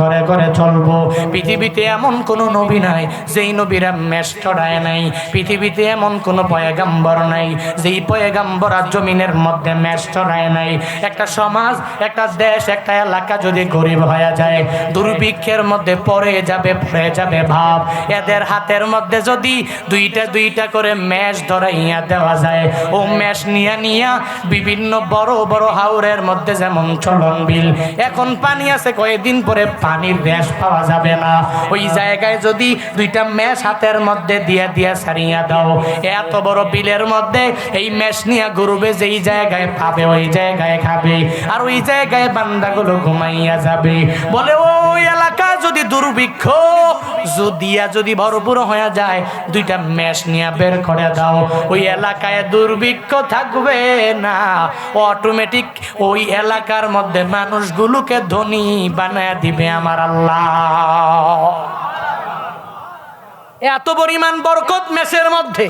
করে করে চলবো। পৃথিবীতে এমন কোনো নবী নাই, যেই নবীরা মেষ চড়ায় নাই। পৃথিবীতে এমন কোনো পয়গাম্বর নাই, যেই পয়গাম্বর জমিনের মধ্যে মেষ চড়ায় নাই। একটা সমাজ, একটা দেশ, একটা এলাকা যদি গরিব হয়ে যায়, দুর্ভিক্ষের মধ্যে পড়ে যাবে পড়ে যাবে ভাব। এদের হাতের মধ্যে যদি দুইটা দুইটা করে ম্যাশ ধরাইয়া দেওয়া যায়, ও ম্যাশ নিয়া নিয়া বিভিন্ন বড় বড় হাওরের মধ্যে যেমন চলন বিল। এখন পানি আছে, কয়েকদিন পরে পানির রেশ পাওয়া যাবে না। ওই জায়গায় যদি দুইটা ম্যাশ হাতের মধ্যে দিয়া দিয়া সারিয়া দাও, এত বড় বিলের মধ্যে এই ম্যাশ নিয়া গরুবে যেই জায়গায় পাবে ওই জায়গায় খাবে। আর ওই জায়গায় বান্দাগুলো ঘুমাইয়া যাবে। বলে, ওই এলাকা যদি দুর্ভিক্ষ, যদিয়া যদি ভরপুর হয়ে যায়, দুইটা ম্যাশ নিয়ে বের করে দাও। ওই এলাকায় দুর্ভিক্ষ থাকবে না। অটোমেটিক ওই এলাকার মধ্যে মানুষগুলোকে ধনী বানায় দিবে আমার আল্লাহ। এত পরিমাণ বরকত মেসের মধ্যে।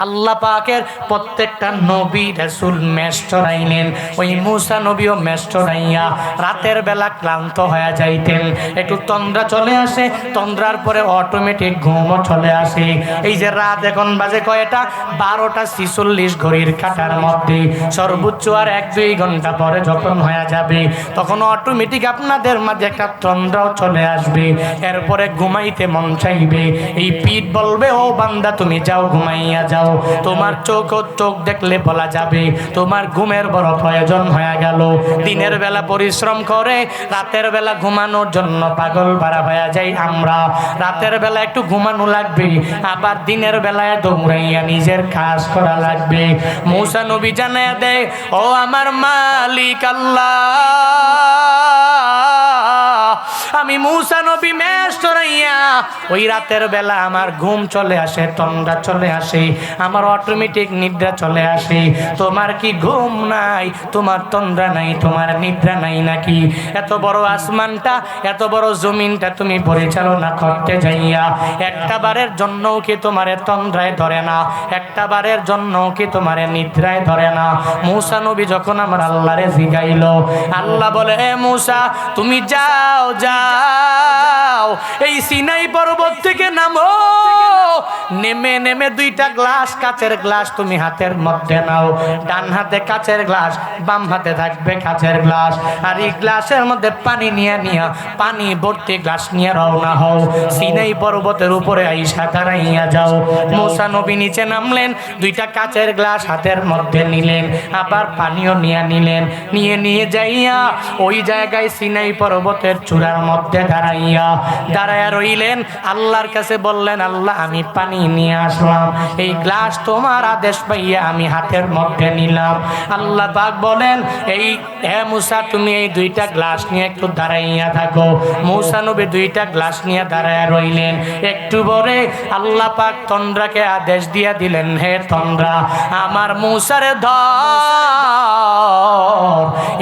আল্লাহ পাকের প্রত্যেকটা নবী রাসূল মেষ চড়াইলেন ওই মুসা নবীও মেষ চড়াইয়া রাতের বেলা ক্লান্ত হয়ে যাইতেন। একটু তন্দ্রা চলে আসে, তন্দ্রার পরে অটোমেটিক ঘুমও চলে আসে। এই যে রাত এখন বাজে কয়টা? বারোটা ছিচল্লিশ ঘড়ির কাটার মধ্যে। সর্বোচ্চ আর এক দুই ঘণ্টা পরে যখন হয়ে যাবে, তখন অটোমেটিক আপনাদের মাঝে একটা তন্দ্রাও চলে আসবে। এরপরে ঘুমাইতে মন চাইবে। এই পিঠ বলবে, ও বান্দা, তুমি যাও, ঘুমাইয়া যাও। তোমার চোখ চোখ দেখলে বলা যাবে, তোমার ঘুমের বড় প্রয়োজন হয়ে গেল। দিনের বেলা পরিশ্রম করে, রাতের বেলা ঘুমানোর জন্য পাগল পারা হয়ে যাই আমরা। রাতের বেলা একটু ঘুমানো লাগবে, আবার দিনের বেলায় দৌড়াইয়া নিজের কাজ করা লাগবে। মৌসা নবী জানায় দেয়, ও আমার মালিক আল্লাহ। আমি মুসা নবী মেষ চড়াইয়া ওই রাতের বেলা আমার ঘুম চলে আসে, তন্দ্রা চলে আসে, আমার অটোমেটিক নিদ্রা চলে আসে। তোমার কি ঘুম নাই? তোমার তন্দ্রা নাই, তোমার নিদ্রা নাই নাকি? এত বড় আসমানটা, এত বড় জমিনটা তুমি পরিচালনা করতে যাইয়া, একটা বারের জন্য কি তোমার তন্দ্রায় ধরে না? একটা বারের জন্য কি তোমার নিদ্রায় ধরে না? মুসা নবী যখন আমার আল্লাহরে জিগাইল, আল্লাহ বলে, এ মুসা, তুমি যাও যাও। এই সিনাই পর্বত থেকে নামো। নেমে নেমে দুইটা গ্লাস, কাচের গ্লাস তুমি হাতের মধ্যে নাও। ডান হাতে কাচের গ্লাস, বাম হাতে থাকবে কাচের গ্লাস। আর এই গ্লাসের মধ্যে পানি নিয়ে নিয়া, পানি ভর্তি গ্লাস নিয়ে রওনা হও। সিনাই পর্বতের উপরে আইসা দাঁড়াইয়া যাও। মৌসা নবী নিচে নামলেন, দুইটা কাচের গ্লাস হাতের মধ্যে নিলেন, আবার পানিও নিয়ে নিলেন। নিয়ে নিয়ে যাইয়া ওই জায়গায় সিনাই পর্বতের চূড়ার মধ্যে দাঁড়াইয়া দাঁড়াইয়া রইলেন। আল্লাহর কাছে বললেন, আল্লাহ, আমি পানি নিয়ে আসলাম। এই গ্লাস তোমার আদেশ পাইয়া আমি হাতের মধ্যে নিলাম। আল্লাহ পাক বলেন, এই, হে মুসা, তুমি এই দুইটা গ্লাস নিয়ে একটু দাঁড়াইয়া থাকো। মৌসা নবী দুইটা গ্লাস নিয়ে দাঁড়াইয়া রইলেন। একটু পরে আল্লাহ পাক তন্দ্রাকে আদেশ দিয়া দিলেন, হে তন্দ্রা, আমার মৌসারে ধর।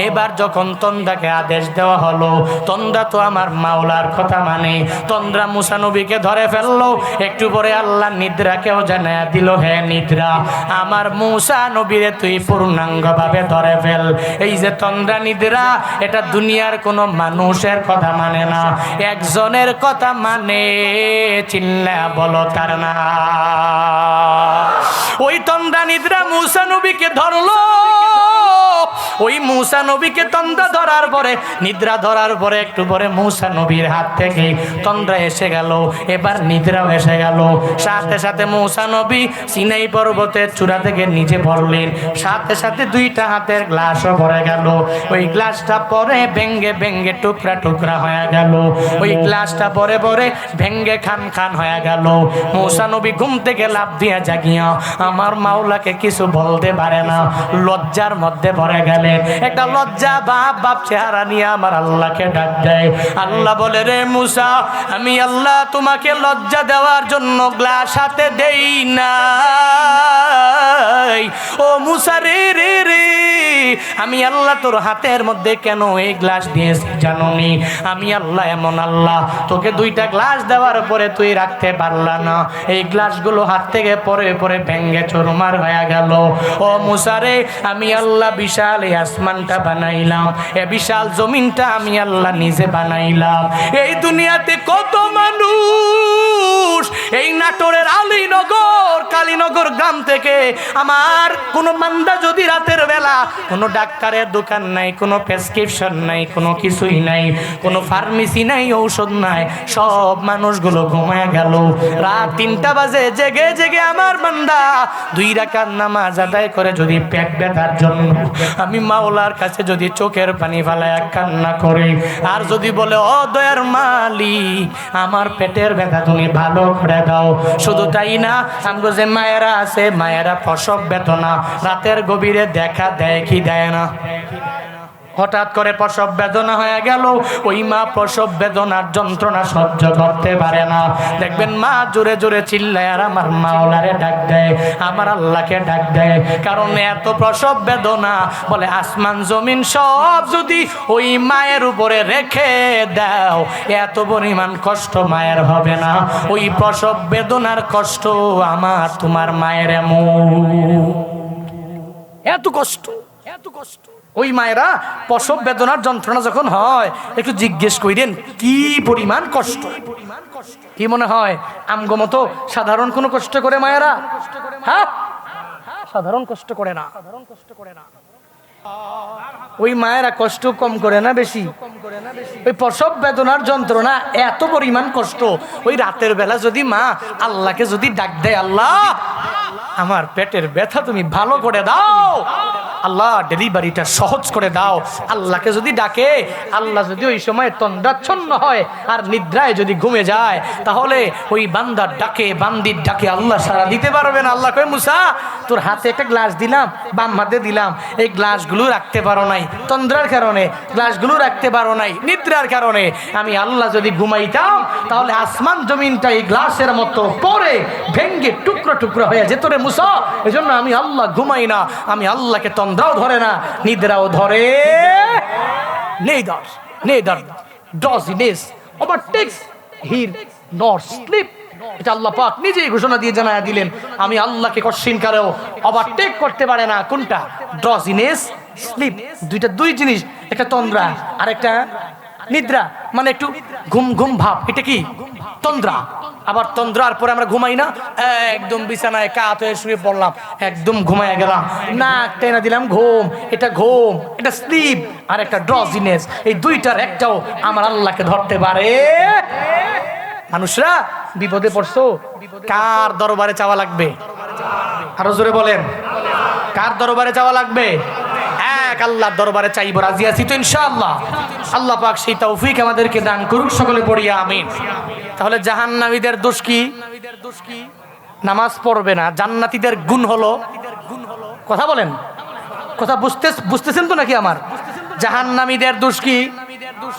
এবার যখন তন্দ্রাকে আদেশ দেওয়া হলো, তন্দ্রা তো আমার মাওলার কথা মানে। তন্দ্রা মুসা নবীকে ধরে ফেলল। একটু পরে আল্লাহ নিদ্রাকেও জানায় দিল, হে নিদ্রা, আমার মুসা নবীরে তুই পূর্ণাঙ্গ ভাবে ধরে ফেল। এই যে তন্দ্রা নিদ্রা, এটা দুনিয়ার কোনো মানুষের কথা মানে না। একজনের কথা মানে চিল্লা বলো তার না। ওই তন্দ্রা নিদ্রা মুসা নবীকে ধরলো। ওই মুসা নবীকে তন্দ্রা ধরার পরে, নিদ্রা ধরার পরে, একটু পরে মুসা নবীর হাত থেকে তন্দ্রা এসে গেল। এবার নিদ্রাও এসে গেল। সাথে সাথে মুসা নবী সিনাই পর্বতের চূড়া থেকে নিচে পড়লেন। সাথে সাথে দুইটা হাতের গ্লাসও পড়ে গেল। ওই গ্লাসটা পরে ভেঙ্গে ভেঙ্গে টুকরা টুকরা হয়ে গেল। ওই গ্লাসটা পরে পরে ভেঙ্গে খান খান হয়ে গেল। মুসা নবী ঘুম থেকে লাভ দিয়া জাগিয়া, আমার মাওলাকে কিছু বলতে পারে না। লজ্জার মধ্যে পড়ে গেলেন একটা লজ্জা বাপ বাপ চেহারা নিয়ে আমার আল্লাহকে ডাক দেয়। আল্লাহ বলে, রে মুসা, আমি আল্লাহ তোমাকে লজ্জা দেওয়ার জন্য গ্লাস হাতে দেই না ও মুসা, রে রে রে আমি আল্লাহ তোর হাতের মধ্যে কেন এই গ্লাস দিয়েছি জানুনি? আমি আল্লাহ এমন আল্লাহ, তোকে দুইটা গ্লাস দেওয়ার পরে তুই রাখতে পারলা না। এই গ্লাসগুলো হাত থেকে পরে পরে ভেঙ্গে চুরমার হয়ে গেল। ও মুসারে আমি আল্লাহ বিশাল এই আসমানটা বানাইলাম। এ বিশাল জমিনটা আমি আল্লাহ নিজে বানাইলাম। এই দুনিয়াতে কত মানুষ এই নাটোরের আলীনগর, কালীনগর গ্রাম থেকে আমার কোনো মান্দা যদি রাতের বেলা, কোনো ডাক্তারের দোকান নাই, কোনো প্রেসক্রিপশন নাই, কোনো কিছুই নাই, কোনো ফার্মেসি নাই, ঔষধ নাই, সব মানুষগুলো ঘুমায় গেল। রাত তিনটা বাজে, জেগে জেগে আমার বান্দা দুই রাকাত নামাজ আদায় করে যদি পেট ব্যথার জন্য, আমি মাওলার কাছে যদি চোখের পানি ফালায় কান্না করে, আর যদি বলে ও দয়ার মালিক, আমার পেটের ব্যথা তুমি ভালো করে দাও। শুধু তাই না, আমগো যে মায়েরা আছে, মায়েরা প্রসব বেতনা রাতের গভীরে দেখা দেয় কি দেয় না? হঠাৎ করে প্রসব বেদনা হয়ে গেল। ওই মা প্রসব বেদনার যন্ত্রণা সহ্য করতে পারে না। দেখবেন মা জোরে জোরে চিল্লায় আর আমার মাওলারে ডাক দেয়, আমার আল্লাহকে ডাক দেয়। কারণ এত প্রসব বেদনা, বলে আসমান জমিন সব যদি ওই মায়ের উপরে রেখে দাও, এত পরিমাণ কষ্ট মায়ের হবে না। ওই প্রসব বেদনার কষ্ট আমার তোমার মায়ের এমন। এত কষ্ট এত কষ্ট। ওই মায়েরা প্রসব বেদনার যন্ত্রণা যখন হয়, একটু জিজ্ঞেস করিলেন, কি পরিমাণ কষ্ট? কি মনে হয়, আমগো মতো সাধারণ কোনো কষ্ট করে মায়েরা? সাধারণ কষ্ট করে না সাধারণ কষ্ট করে না। ওই মায়েরা কষ্ট কম করে না বেশি? ওই প্রসব বেদনার যন্ত্রণা এত পরিমাণ কষ্ট, ওই রাতের বেলা যদি মা আল্লাহকে যদি ডাক দেয়, আল্লাহ, আমার পেটের ব্যথা তুমি ভালো করে দাও। আল্লাহ ডেলিভারিটা সহজ করে দাও। আল্লাহকে যদি ডাকে, আল্লাহ যদি ওই সময় তন্দ্রাচ্ছন্ন হয় আর নিদ্রায় যদি ঘুমে যায়, তাহলে ওই বান্দার ডাকে, বান্দির ডাকে আল্লাহ সারা দিতে পারবে না। আল্লাহ কয়ে, মুসা, তোর হাতে একটা গ্লাস দিলাম, বাম হাতে দিলাম। এই গ্লাসগুলো রাখতে পারো নাই। তন্দ্রার কারণে, গ্লাসগুলো রাখতে পারো নাই, নিদ্রার কারণে। আমি আল্লাহ যদি ঘুমাইতাম, তাহলে আসমান জমিনটা এই গ্লাসের মতো পরে ভেঙ্গে টুকরো টুকরো হয়ে যেত রে মুসা। এজন্য আমি আল্লাহ ঘুমাই না। আমি আল্লাহকে তন্দ্রাও ধরে না, নিদ্রাও ধরে। Neither neither does illness overtakes her nor sleep এটা আল্লাহ পাক নিজেই ঘোষণা দিয়ে জানায় দিলেন, আমি আল্লাহকে কঠিন কারেও ওভারটেক করতে পারে না। কোনটা? ড্রজিনেস স্লিপ দুইটা, দুই জিনিস, একটা তন্দ্রা আর একটা নিদ্রা মানে একটু ঘুম ঘুম ভাব, এটা কি? তন্দ্রা। আবার তন্দ্রার পরে আমরা ঘুমাই না, একদম বিছানায় কাত হয়ে শুয়ে পড়লাম, একদম ঘুমায় গেলাম, নাক টেনে দিলাম, ঘুম, এটা ঘুম, এটা স্লিপ আর একটা ড্রজিনেস এই দুইটার একটাও আমার আল্লাহকে ধরতে পারে। মানুষরা, বিপদে পড়ছো? কার দরবারে চাওয়া লাগবে? আরও জোরে বলেন। কার দরবারে চাওয়া লাগবে? এক আল্লাহর দরবারে চাইব, রাজি আছি তো ইনশাআল্লাহ। আল্লাহ পাক সেই তৌফিক আমাদেরকে দান করুক, সকলে পড়িয়া আমিন। তাহলে জাহান্নামীদের দোষ কি? নামাজ পড়বে না, জান্নাতীদের গুণ হলো, কথা বলেন? কথা বুঝতে, বুঝতেছেন তো নাকি আমার? জাহান্নামীদের দোষ কি?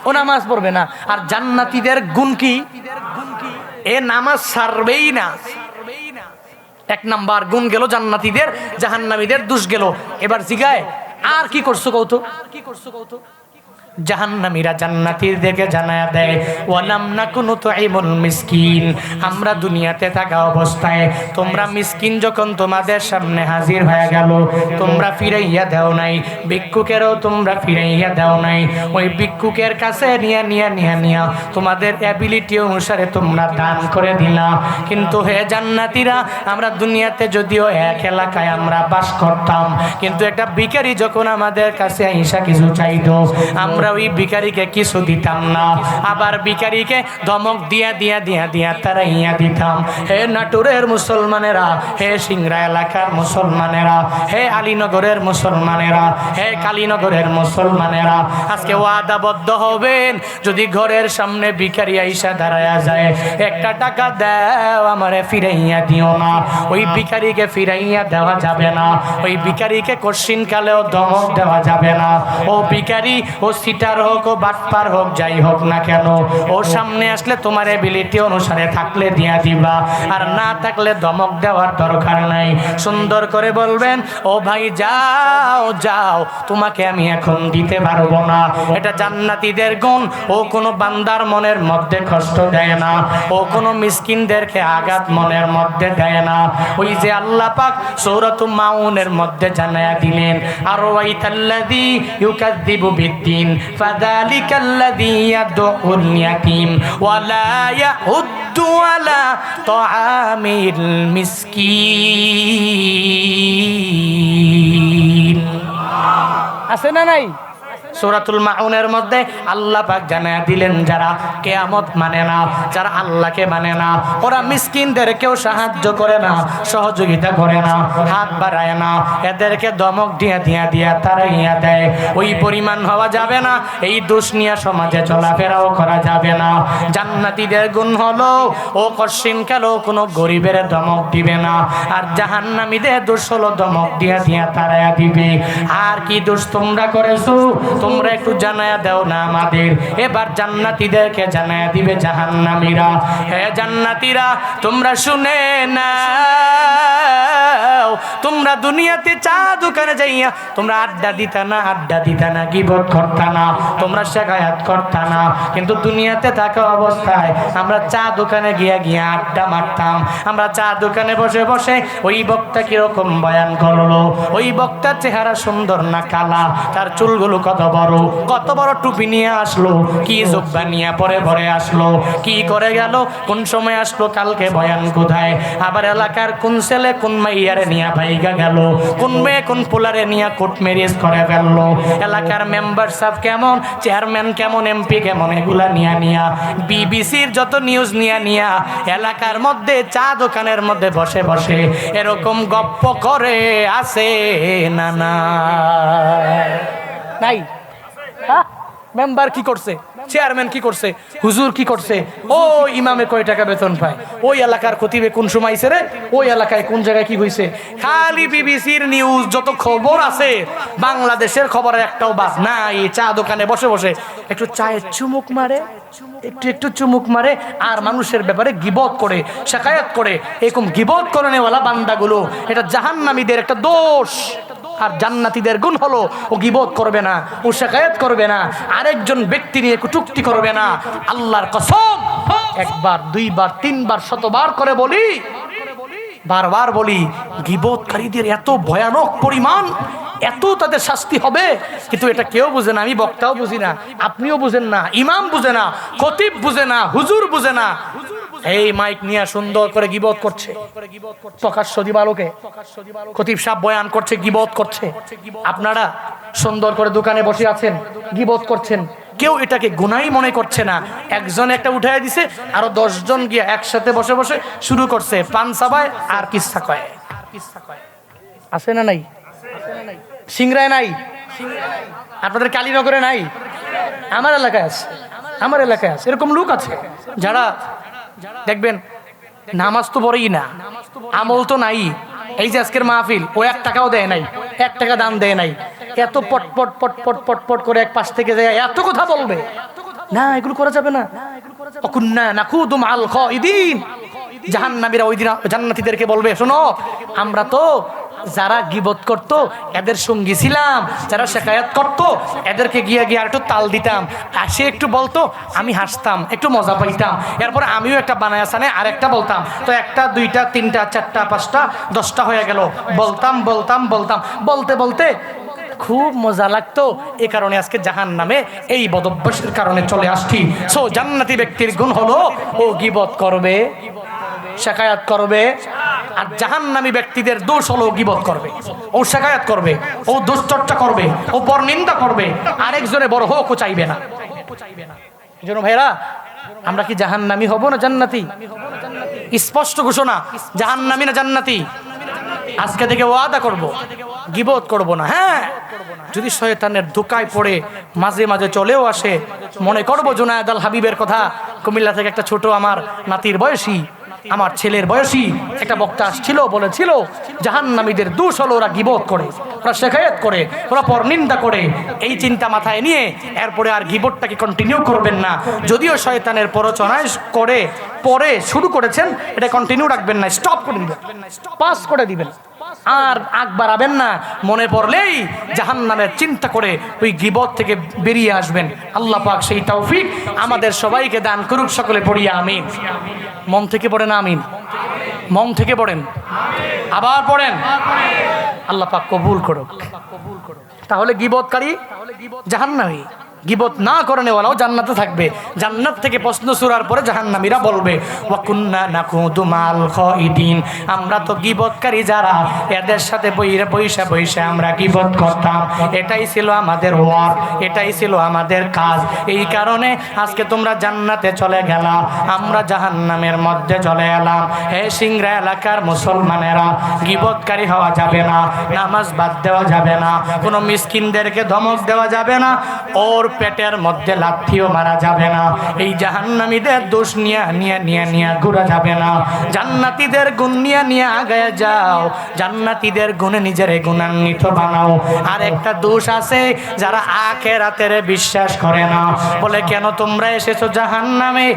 ও নামাজ পড়বে না। আর জান্নাতীদের গুণ কি? এ নামাজ সারবেই না। এক নাম্বার গুণ গেল জান্নাতীদের, জাহান্নামীদের দুষ গেল। এবার জিগায়, আর কি করছ কৌতুক? আর কি করছ কৌতো জাহান্নামীরা জান্নাতীদেরকে জানায়া দেয় না কোনো তো মিসকিন, আমরা দুনিয়াতে থাকা অবস্থায়, তোমরা মিসকিন যখন তোমাদের সামনে হাজির হয়ে গেল, তোমরা ফিরাইয়া দাও নাই, ভিক্ষুকেরও তোমরা ফিরাইয়া দাও নাই, ওই ভিক্ষুকের কাছে নিয়া নিয়া নিয়া নিয়া তোমাদের অ্যাবিলিটি অনুসারে তোমরা দান করে দিলা। কিন্তু হে জান্নাতীরা, আমরা দুনিয়াতে যদিও এক এলাকায় আমরা বাস করতাম, কিন্তু একটা ভিখারি যখন আমাদের কাছে আইসা কিছু চাইতো, আমরা ওই ভিখারিকে কিছু দিতাম না। আবার ভিখারিকে ধমক দিয়া দিয়া দিয়া দিয়া তারা ইয়া দিতাম। হে নাটুরের মুসলমানেরা, হে সিংরা এলাকার মুসলমানেরা, হে আলীনগরের মুসলমানেরা, হে কালীনগরের মুসলমানেরা, আজকে ওয়াদাবদ্ধ হবেন। যদি ঘরের সামনে ভিখারি আইসা দাঁড়ায়া যায়, একটা টাকা দেও আমারে ফিরাইয়া দিও না। ওই ভিখারিকে ফিরাইয়া দেওয়া যাবে না। ওই ভিখারিকে কশিন কালেও ধমক দেওয়া যাবে না। ও ভিখারি, ও চিটার হোক ও বাটপার হোক, যাই হোক না কেন, ও সামনে আসলে তোমার এবিলিটি অনুসারে থাকলে দিয়া দিবা। আর না থাকলে ধমক দেওয়ার দরকার নাই। সুন্দর করে বলবেন, ও ভাই, যাও যাও, তোমাকে আমি এখন দিতে পারব না। এটা জান্নাতীদের গুণ। ও কোনো বান্দার মনের মধ্যে কষ্ট দেয় না। ও কোনো মিসকিনদেরকে আঘাত মনের মধ্যে দেয় না। ওই যে আল্লাহ পাক সৌরত মাউনের মধ্যে জানায়া দিলেন আর ওই তাল্লাদি ইউকাদ্দিবু বিদ্দিন ফাদালিকাল্লাদি يدعو اليتيم ولا يحد على طعام المسكين আছে না নাই সূরাতুল মাউনের মধ্যে আল্লাহ পাক জানা দিলেন যারা কেয়ামত মানে না, যারা আল্লাহকে মানে না, ওরা মিসকিনদেরকেও সাহায্য করে না, সহযোগিতা করে না, হাত বাড়ায় না, এদেরকে দমক দিয়া দিয়া দিয়া তারা ইয়া দেয়। ওই পরিমাণ হওয়া যাবে না, এই দোষ নিয়ে সমাজে চলাফেরাও করা যাবে না। জান্নাতীদের গুণ হলো, ও কশিন কালো কোনো গরিবের দমক দিবে না, আর জাহান্নামীদের দোষ হলো দমক দিয়া দিয়া তারায়া দিবে। আর কি দোষ তোমরা করেছ? তোমরা একটু জানায়া দাও না আমাদের। এবার জান্নাতীদেরকে জানায়া দিবে জাহান্নামীরা। হে জান্নাতীরা, তোমরা শুনে না তোমরা দুনিয়াতে চা দোকানে যাইয়া তোমরা আড্ডা দিতা না, আড্ডা দিতা না কি গিবত করতা না, তোমরা শেখায়াত করতা না। কিন্তু দুনিয়াতে থাকা অবস্থায় আমরা চা দোকানে গিয়া গিয়া আড্ডা মারতাম। আমরা চা দোকানে বসে বসে ওই বক্তা কীরকম বয়ান করল। ওই বক্তার চেহারা সুন্দর না কালা, তার চুলগুলো কত বড় কত বড় টুপি নিয়ে আসলো? কি জব্বা নিয়ে পরে পরে আসলো? কি করে গেল? কোন সময় আসলো? কালকে বয়ান কোথায়? আবার এলাকার কোন ছেলে কোন মাইয়ারে নিয়ে ভাইগা গেল? কোন মেয়ে কোন পোলারে নিয়ে কোর্ট ম্যারেজ করে ফেলল? এলাকার মেম্বার সাহেব কেমন? চেয়ারম্যান কেমন? এমপি কেমন? এগুলা নিয়া নিয়া। বিবিসির যত নিউজ নিয়া নিয়া এলাকার মধ্যে, চা দোকানের মধ্যে বসে বসে এরকম গপ্প করে আসে না না নাই। হ্যাঁ? মেম্বার কি করছে? চেয়ারম্যান কি করছে? হুজুর কি করছে? ও ইমামে কয় টাকা বেতন পায়? ওই এলাকার খতিবে কোন সময় রে? ওই এলাকায় কোন জায়গায় কি হয়েছে খালি বিবিসির নিউজ যত খবর আছে, বাংলাদেশের খবরের একটাও বাস নাই। চা দোকানে বসে বসে একটু চায়ের চুমুক মারে, একটু একটু চুমুক মারে, আর মানুষের ব্যাপারে গিবত করে শেখায়াত করে। এরকম গিবত করে নেওয়ালা বান্দাগুলো। এটা জাহান্নামীদের একটা দোষ। আর জান্নাতীদের গুণ হলো ও গিবত করবে না, ও শেখায়ত করবে না, আরেকজন ব্যক্তি নিয়ে কুটুক্তি করবে না। আল্লাহর কসম, একবার, দুইবার, তিনবার, শতবার করে বলি, বারবার বলি, গিবতকারীদের এত ভয়ানক পরিমাণ, এত তাদের শাস্তি হবে, কিন্তু এটা কেউ বুঝে না, আমি বক্তাও বুঝি না, আপনিও বুঝেন না, ইমাম বুঝে না, খতিব বুঝে না, হুজুর বুঝে না এই মাইক নিয়ে সুন্দর করে গিবত করছে। প্রকাশ্য দিবালোকে খতিব সাহেব বয়ান করছে, গিবত করছে। আপনারা সুন্দর করে দোকানে বসে আছেন, গিবত করছেন। কেউ এটাকে গুনাই মনে করছে না। একজন একটা উঠাই দিছে, আরও দশজন গিয়ে একসাথে বসে বসে শুরু করছে। পান সাবায় আর কিস্সা কয়। আছে না নাই? সিংরায় নাই? আপনাদের কালীনগরে নাই? আমার এলাকায় আছে। আমার এলাকায় আছে। এরকম লোক আছে যারা দেখবেন নামাজ তো পড়েই না। আমল তো নাই। এই যে আজকের মাহফিল ও এক টাকাও দেয় নাই এক টাকা দান দেয় নাই। এত পটপট পটপট পটপট পট পট পট করে এক পাশ থেকে যায় এত কথা বলবে। না এগুলো করা যাবে না। অকুন্না নাকুদুম আল খাইদিন জাহান্নামীরা ওই দিন জান্নাতীদেরকে বলবে শোনো আমরা তো যারা গিবত করত, এদের সঙ্গী ছিলাম। যারা শেখায়াত করত, এদেরকে গিয়ে গিয়ে আর একটু তাল দিতাম। আর সে একটু বলতো, আমি হাসতাম, একটু মজা পাইতাম। এরপর আমিও একটা বানায় আসানে আর একটা বলতাম। তো একটা, দুইটা, তিনটা, চারটা, পাঁচটা, দশটা হয়ে গেল। বলতাম বলতাম বলতাম। বলতে বলতে খুব মজা লাগতো। এ কারণে আজকে জাহান নামে এই বদভ্যাসের কারণে চলে আসছি। সো জান্নাতি ব্যক্তির গুণ হলো, ও গিবত করবে, শেখায়াত করবে আর জাহান জাহান্নামী ব্যক্তিদের দোষ হলো গিবত করবে, ও শেখায়াত করবে, ও দুশ্চর্চা করবে, ও পরনিন্দা করবে, আরেকজনে বড় হোক ও চাইবে না। জন্য ভাইরা আমরা কি জাহান্নামী হব না জান্নাতি? স্পষ্ট ঘোষণা, জাহান্নামী না জান্নাতি? আজকে থেকে ওয়াদা করব, গিবত করব না হ্যাঁ? যদি শয়তানের ধোকায় পড়ে মাঝে মাঝে চলেও আসে, মনে করব জুনায়দ আল হাবিবের কথা, কুমিল্লা থেকে একটা ছোট আমার নাতির বয়সী আমার ছেলের বয়সী একটা বক্তা আসছিল, বলেছিল, জাহান্নামীদের দোষ ওরা গিবোধ করে, ওরা শেখায়ত করে, ওরা পর নিন্দা করে। এই চিন্তা মাথায় নিয়ে এরপরে আর গিবোধটাকে কন্টিনিউ করবেন না। যদিও শয়তানের প্ররোচনায় করে, পরে শুরু করেছেন, এটা কন্টিনিউ রাখবেন না স্টপ করে দিবেন পাস করে দিবেন। আর আগ বাড়াবেন না। মনে পড়লেই জাহান নামের চিন্তা করে ওই গিবত থেকে বেরিয়ে আসবেন। আল্লাহ পাক সেই তৌফিক আমাদের সবাইকে দান করুক, সকলে পড়িয়া আমিন। মন থেকে পড়েন আমিন। মন থেকে পড়েন। আবার পড়েন। আল্লাহ পাক কবুল করুক। তাহলে গিবতকারী জাহান্নামী। গিবত না করে নেওয়ালাও জান্নাতে থাকবে। জান্নাত থেকে প্রশ্ন সুরার পরে জাহান্নামীরা বলবে, ওয়াকুন্না নাকুদু মাল খাইদিন আমরা তো গিবতকারী যারা, এদের সাথে বইরে পয়সা বইসা আমরা গিবত করতাম। এটাই ছিল আমাদের ওয়ার্ক, এটাই ছিল আমাদের কাজ। এই কারণে আজকে তোমরা জান্নাতে চলে গেলা, আমরা জাহান্নামের মধ্যে চলে এলাম। হে সিংরা এলাকার মুসলমানেরা, গিবতকারী হওয়া যাবে না, নামাজ বাদ দেওয়া যাবে না, কোনো মিসকিনদেরকে ধমক দেওয়া যাবে না, ওর পেটের মধ্যে লাথিও মারা যাবে না। এই জাহান্নামীদের দোষ নিয়ে নিয়ে নিয়ে নিয়ে ঘুরা যাবে না। জান্নাতীদের গুণ নিয়ে নিয়ে আগায় যাও। জান্নাতীদের গুণে নিজের গুণান্বিত বানাও। আর একটা দোষ আছে, যারা আখে রাতের বিশ্বাস করে না। বলে, কেন তোমরা এসেছ জাহান্নামে?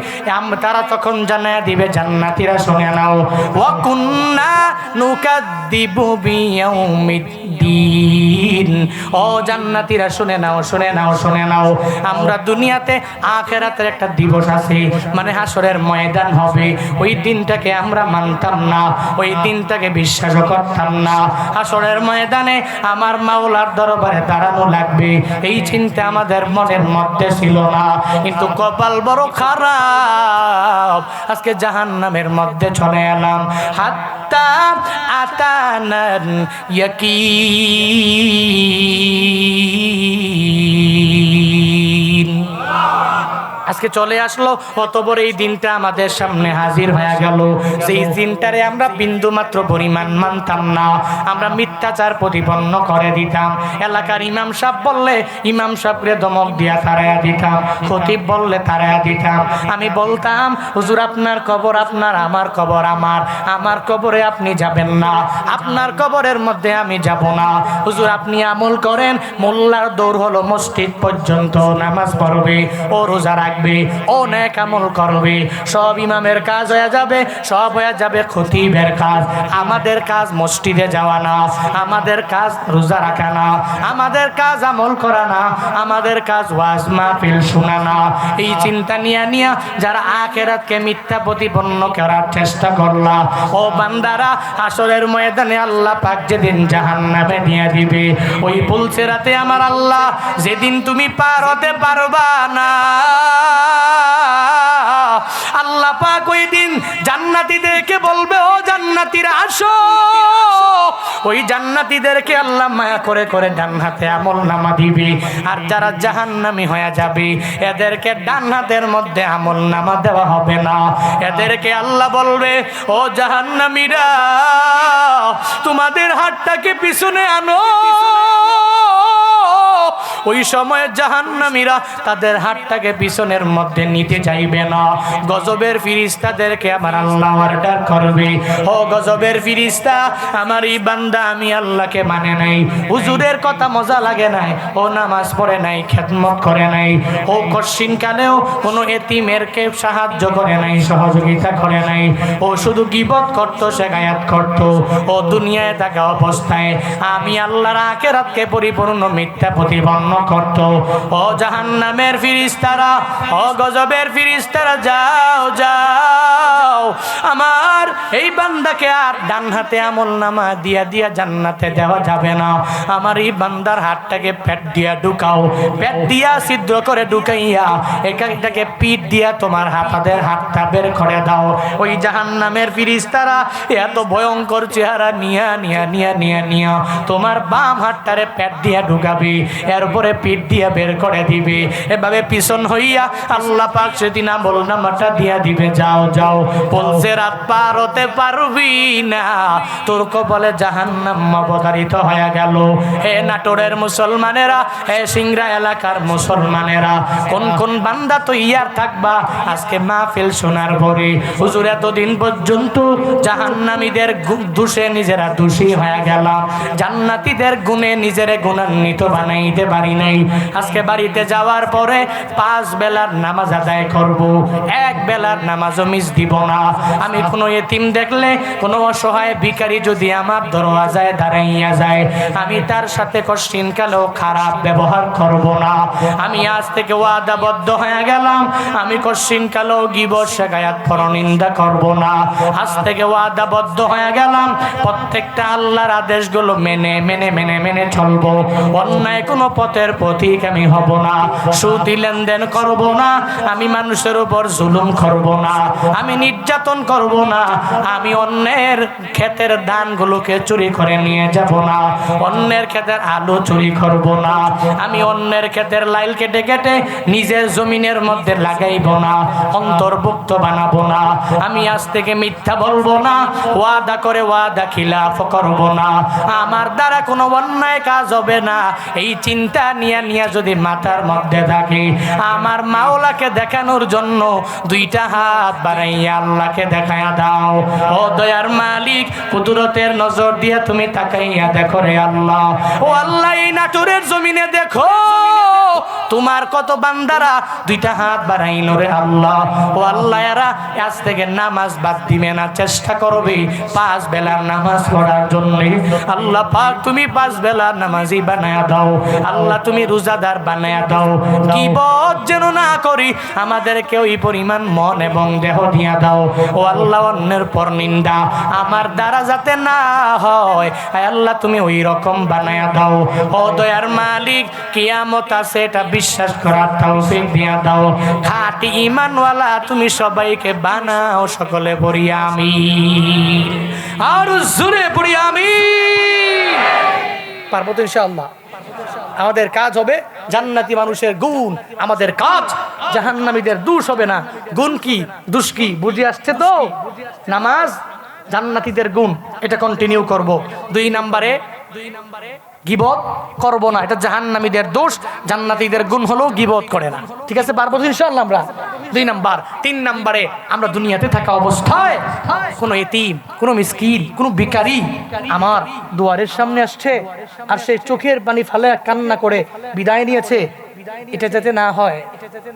তারা তখন জানায় দিবে, জান্নাতীরা শুনে নাও। ওয়া কুন্না নুকাদ্দিবু বিয়াউমিদ্দিন। ও জান্নাতীরা, শুনে নাও শুনে নাও শুনে নাও। আমরা দুনিয়াতে আখেরাতের একটা দিবস আছে মানে হাসরের ময়দান হবে। ওই দিনটাকে আমরা মানতাম না, ওই দিনটাকে বিশ্বাস করতাম না। হাসরের ময়দানে আমার মাওলার দরবারে দাঁড়ানো লাগবে, এই চিন্তা আমাদের মনের মধ্যে ছিল না। কিন্তু কপাল বড় খারাপ, আজকে জাহান্নামের মধ্যে চলে এলাম। হাত্তা আতানান الرجيم আজকে চলে আসলো অত বড় এই দিনটা আমাদের সামনে হাজির হয়ে গেল। সেই দিনটারে আমরা বিন্দু মাত্র পরিমাণ মানতাম না, আমরা মিথ্যাচার প্রতিপন্ন করে দিতাম। এলাকার ইমাম সাহেব বললে, ইমাম সাহেবরে দমক দিয়া তারায়া দিতাম, খতিব বললে তারায়া দিতাম। আমি বলতাম, হুজুর, আপনার কবর আপনার, আমার কবর আমার আমার কবরে আপনি যাবেন না, আপনার কবরের মধ্যে আমি যাব না। হুজুর, আপনি আমল করেন, মোল্লার দৌড় হলো মসজিদ পর্যন্ত নামাজ পড়বে, ও রোজা রাখবে ও নেক আমল করবে। সব ইমামের কাজ হয়ে যাবে, সব হয়ে যাবে খতিবের কাজ। আমাদের কাজ মসজিদে যাওয়া না, আমাদের কাজ রোজা রাখা না, আমাদের কাজ আমল করা না, আমাদের কাজ ওয়াজ মাহফিল শোনা না। এই চিন্তা নিয়ে নিয়ে যারা আখেরাতকে মিথ্যা প্রতিপন্ন করার চেষ্টা করলা, ও বান্দারা, আসরের ময়দানে আল্লাহ পাক যেদিন জাহান্নামে নিয়ে দিবে, ওই পুলসে রাতে আমার আল্লাহ, যেদিন তুমি পার হতে পারবা না। আল্লাহ পাক ওই দিন জান্নাতীদেরকে বলবে ও জান্নাতীরা আসো। ওই জান্নাতীদেরকে আল্লাহ মায়া করে করে ডান হাতে আমল নামা দিবে। আর যারা জাহান্নামি হয়ে যাবে, এদেরকে ডান হাতের মধ্যে আমল নামা দেওয়া হবে না। এদেরকে আল্লাহ বলবে, ও জাহান্নামীরা, তোমাদের হাতটাকে পিছনে আনো। ওই সময় জাহান্নামীরা তাদের হাতটাকে পিছনের মধ্যে নিতে চাইবে না। গজবের ফিরিস্তাদেরকে আমার আল্লাহ অর্ডার করবে। ও গজবের ফিরিস্তা, আমার এই বান্দা আমি আল্লাহকে মানে নাই। হুজুরের কথা মজা লাগে নাই। ও নামাজ পড়ে নাই, খেদমত করে নাই। ও কশিন কালেও কোনো এতিমেরকে সাহায্য করে নাই, সহযোগিতা করে নাই। ও শুধু গিবত করতো, শেখায়াত করতো। ও দুনিয়ায় থাকা অবস্থায় আমি আল্লাহর আখেরাতকে পরিপূর্ণ মিথ্যা প্রতিপন্ন করত। ও জাহান্নামের ফিরিস্তারা, ও গজবের ফিরিস্তারা, যাও যাও। আমার এই বান্দাকে আর ডান হাতে আমল নামা দিয়া দিয়া জান্নাতে দেওয়া যাবে না। আমার এই বান্দার হাতটাকে পেট দিয়া ঢুকাও। পেট দিয়া সিদ্ধ করে ঢুকাইয়া এটাকে পিঠ দিয়া তোমার হাতাদের হাতটা বের করে দাও। ওই জাহান্নামের ফিরিস্তারা এত ভয়ঙ্কর চেহারা নিয়া নিয়া নিয়া নিয়া নিয়া তোমার বাম হাতটারে পেট দিয়া ঢুকাবি এরপরে পিঠ দিয়া বের করে দিবে। এভাবে পিছন হইয়া আল্লাহ পাক সেদিন আমল নামাটা দিয়া দিবে, যাও যাও। বলছে, রাত পার হতে পারবি না। তোর কপালে জাহান্নাম অবতারিত হয়ে গেল। হে নাটোরের মুসলমানেরা, হে সিংরা এলাকার মুসলমানেরা, কোন কোন বান্দা তো ইয়ার থাকবা? আজকে মাহফিল শোনার পরে হুজুর এতদিন পর্যন্ত জাহান্নামীদের দোষে নিজেরা দোষী হয়ে গেলাম। জান্নাতীদের গুণে নিজেরে গুণান্বিত বানাইতে পারি নাই। আজকে বাড়িতে যাওয়ার পরে পাঁচ বেলার নামাজ আদায় করব। এক বেলার নামাজও মিস দিব না। আমি কোনো এতিম দেখলে কোনো অসহায় ভিখারি যদি আমার দরওয়াজায় দাঁড়াইয়া যায়। আমি তার সাথে কশ্চিন কালেও খারাপ ব্যবহার করব না। আমি আজ থেকে ওয়াদাবদ্ধ হয়ে গেলাম। আমি কশ্চিন কালেও গিব শেখায়াত পরনিন্দা করব না। আজ থেকে ওয়াদাবদ্ধ হয়ে গেলাম। প্রত্যেকটা আল্লাহর আদেশগুলো মেনে মেনে মেনে মেনে চলবো। অন্যায় কোনো পথের পথিক আমি হব না। সুদি লেনদেন করব না। আমি মানুষের উপর জুলুম করব না। আমি নির্যাতন করব না। আমি অন্যের ক্ষেতের ধানগুলোকে চুরি করে নিয়ে যাব না। অন্যের ক্ষেতের আলু চুরি করব না। আমি অন্যের ক্ষেতের লাইল কেটে কেটে নিজের জমিনের মধ্যে লাগাইব না। অন্তর্ভুক্ত বানাবো না। আমি আজ থেকে মিথ্যা বলব না। ওয়াদা করে ওয়াদা খিলাফ করব না। আমার দ্বারা কোনো অন্যায় কাজ হবে না। এই চিন্তা নিয়ে নিয়ে যদি মাথার মধ্যে থাকি, আমার মাওলাকে দেখানোর জন্য দুইটা হাত বাড়াইয়া আল্লাহকে দেখাইয়া দাও। ও দয়ার মালিক, কুদরতের নজর দিয়ে তুমি তাকাইয়া দেখো রে আল্লাহ। ও আল্লাহ, এই নাটুরের জমিনে দেখো। তোমার কত বান্দারা দুইটা হাত বাড়াইল রে আল্লাহ। ও আল্লাহ, এরা আজ থেকে নামাজ বাদ দিবে না, চেষ্টা করবে পাঁচ বেলার নামাজ পড়ার জন্য। আল্লাহ পাক, তুমি পাঁচ বেলার নামাজি বানায়া দাও। আল্লাহ, তুমি রোজাদার বানায়া দাও। কি যেন না করি, আমাদেরকে ওই পরিমাণ মন এবং দেহ দিয়া দাও। ও আল্লাহ, অন্যের পর নিন্দা, আমার দ্বারা যাতে না হয়। আয় আল্লাহ, তুমি ওই রকম বানায়া দাও। ও দয়ার মালিক, কিয়ামত আছে, এটা বিশ্বাস করার তৌফিক দিয়া দাও। খাঁটি ইমানওয়ালা তুমি সবাইকে বানাও, সকলে পড়ি আমি আর জোরে পড়ি আমি পারব তো ইনশাআল্লাহ? আমাদের কাজ হবে জান্নাতি মানুষের গুণ, আমাদের কাজ। জাহান্নামীদের দুষ হবে না। গুণ কি? দুষ কি? বুঝে আসছে তো? নামাজ? জান্নাতীদের গুণ, এটা কন্টিনিউ করব। দুই নাম্বারে দুই নাম্বারে গিবত করব না, এটা জাহান্নামীদের দোষ, জান্নাতীদের গুণ হলো গিবত করে না। ঠিক আছে পারব ইনশাআল্লাহ আমরা? দুই নাম্বার, তিন নাম্বারে আমরা দুনিয়াতে থাকা অবস্থায় কোনো এতিম, কোনো মিসকিন, কোনো ভিখারি আমার দুয়ারের সামনে আসছে আর সে চোখের পানি ফালে কান্না করে বিদায় নিয়েছে। এটা যাতে না হয়।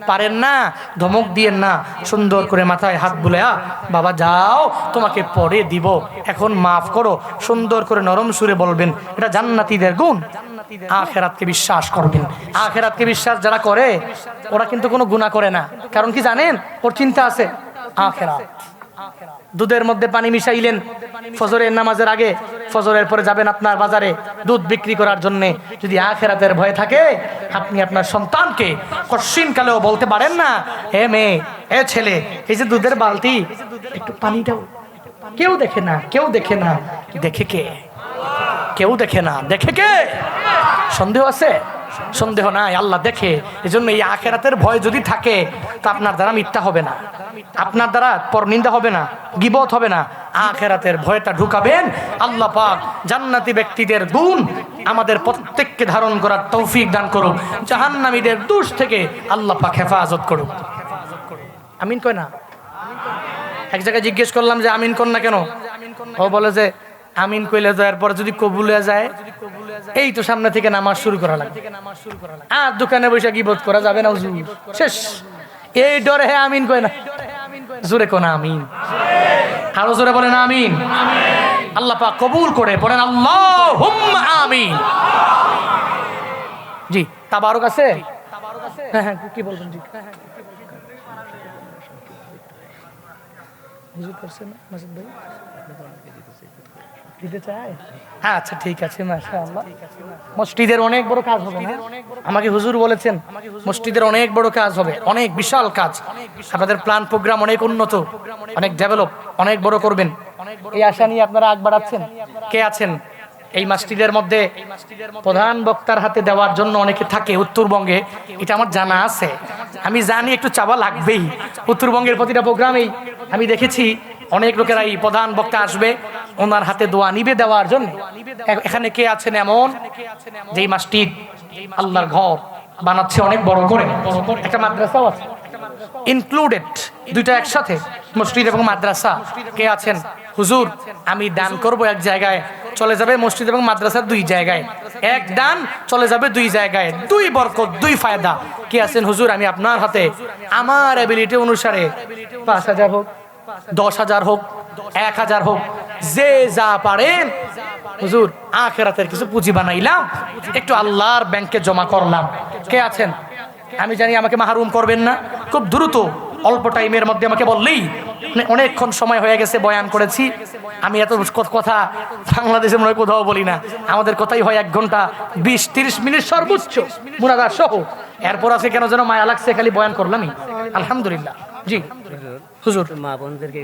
পারেন না ধমক দিয়েন না সুন্দর করে মাথায় হাত বুলেয়া বাবা যাও তোমাকে পরে দিব। এখন মাফ করো সুন্দর করে নরম সুরে বলবেন। এটা জান্নাতীদের গুণ। আখেরাতকে বিশ্বাস করবেন। আখেরাতকে বিশ্বাস যারা করে ওরা কিন্তু কোনো গুণা করে না। কারণ কি জানেন? ওর চিন্তা আছে। আখেরাত। দুধের মধ্যে পানি মিশাইলেন। ফজরের নামাজের আগে ফজরের পরে যাবেন আপনার বাজারে দুধ বিক্রি করার জন্য। যদি আখেরাতের ভয় থাকে, আপনি আপনার সন্তানকে কশ্চিন কালেও বলতে পারেন না এ মেয়ে, এ ছেলে, এই যে দুধের বালতি, একটু পানি দাও কেউ দেখে না, কেউ দেখে না। দেখে কে? কেউ দেখে না। দেখে কে? সন্দেহ আছে? সন্দেহ নাই, আল্লাহ দেখে। এজন্য এই আখেরাতের ভয় যদি থাকে, তা আপনার দ্বারা মিথ্যা হবে না। আপনার দ্বারা পরনিন্দা হবে না, গিবত হবে না। আখেরাতের ভয়টা ঢুকাবেন, আল্লাহ পাক জান্নাতি ব্যক্তিদের গুণ আমাদের প্রত্যেককে ধারণ করার তৌফিক দান করুক। জাহান্নামীদের দোষ থেকে আল্লাহ পাক হেফাজত করুক। আমিন কয় না? এক জায়গায় জিজ্ঞেস করলাম যে আমিন কর না কেন? ও বলে যে, আমিন কইলে তো এরপরে যদি কবুলে যায়। এই তো সামনে থেকে নামাজ শুরু করা লাগবে। আর দোকানে বসে গিবত করা যাবে না হুজুর। শেষ। এই ডরে হ্যাঁ আমিন কয় না। জোরে কোন আমিন। আরও জোরে বলেন আমিন। আল্লাহ পাক কবুল করে বলেন আল্লাহ আমিন। জি তাবারক আছে? হ্যাঁ হ্যাঁ কি বলবেন? জি। হ্যাঁ হ্যাঁ হুজুর করছেন না? মাসুদ ভাই? দিতে চায়? হ্যাঁ আচ্ছা ঠিক আছে, মাশাআল্লাহ। মসজিদের অনেক বড় কাজ হবে আমাকে হুজুর বলেছেন, মসজিদের অনেক বড় কাজ হবে, অনেক বিশাল কাজ। আপনাদের প্ল্যান প্রোগ্রাম অনেক উন্নত, অনেক ডেভেলপ অনেক বড় করবেন। এই আশা নিয়ে আপনারা আগ বাড়াচ্ছেন? কে আছেন? এই মসজিদের মধ্যে প্রধান বক্তার হাতে দেওয়ার জন্য অনেকে থাকে উত্তরবঙ্গে। এটা আমার জানা আছে। আমি জানি একটু চাওয়া লাগবেই। উত্তরবঙ্গের প্রতিটা প্রোগ্রামেই আমি দেখেছি। অনেক লোকেরা এই প্রধান বক্তা আসবে, ওনার হাতে দোয়া নিবে দেওয়ার জন্য। এখানে কে আছেন এমন? যেই মাসটিদ আল্লাহর ঘর বানাচ্ছে অনেক বড় করে। একটা মাদ্রাসাও আছে। ইনক্লুডেড দুইটা একসাথে। মসজিদ এবং মাদ্রাসা। কে আছেন? হুজুর, আমি দান করব এক জায়গায়, চলে যাবে মসজিদ এবং মাদ্রাসা দুই জায়গায়। এক দান চলে যাবে দুই জায়গায়। দুই বরকত, দুই ফায়দা। কে আছেন? হুজুর, আমি আপনার হাতে। আমার অ্যাবিলিটি অনুসারে। পাঁচ হাজার দশ হাজার হোক, এক হাজার হোক, যে যা পারেন হুজুর, আখেরাতের কিছু পুঁজি বানাইলাম, একটু আল্লাহর ব্যাংকে জমা করলাম। কে আছেন? আমি জানি আমাকে মাহরুম করবেন না। খুব দ্রুত, অল্প টাইমের মধ্যে আমাকে বললেই। মানে অনেকক্ষণ সময় হয়ে গেছে বয়ান করেছি। আমি এত কথা বাংলাদেশে মনে কোথাও বলি না। আমাদের কথাই হয় এক ঘণ্টা, বিশ, তিরিশ মিনিট সর্বোচ্চ। মুরাদার সহ। এরপর আছে কেন যেন মায়া লাগছে, খালি বয়ান করলামই। আলহামদুলিল্লাহ। জি। হুজুর। মা বোনদেরকে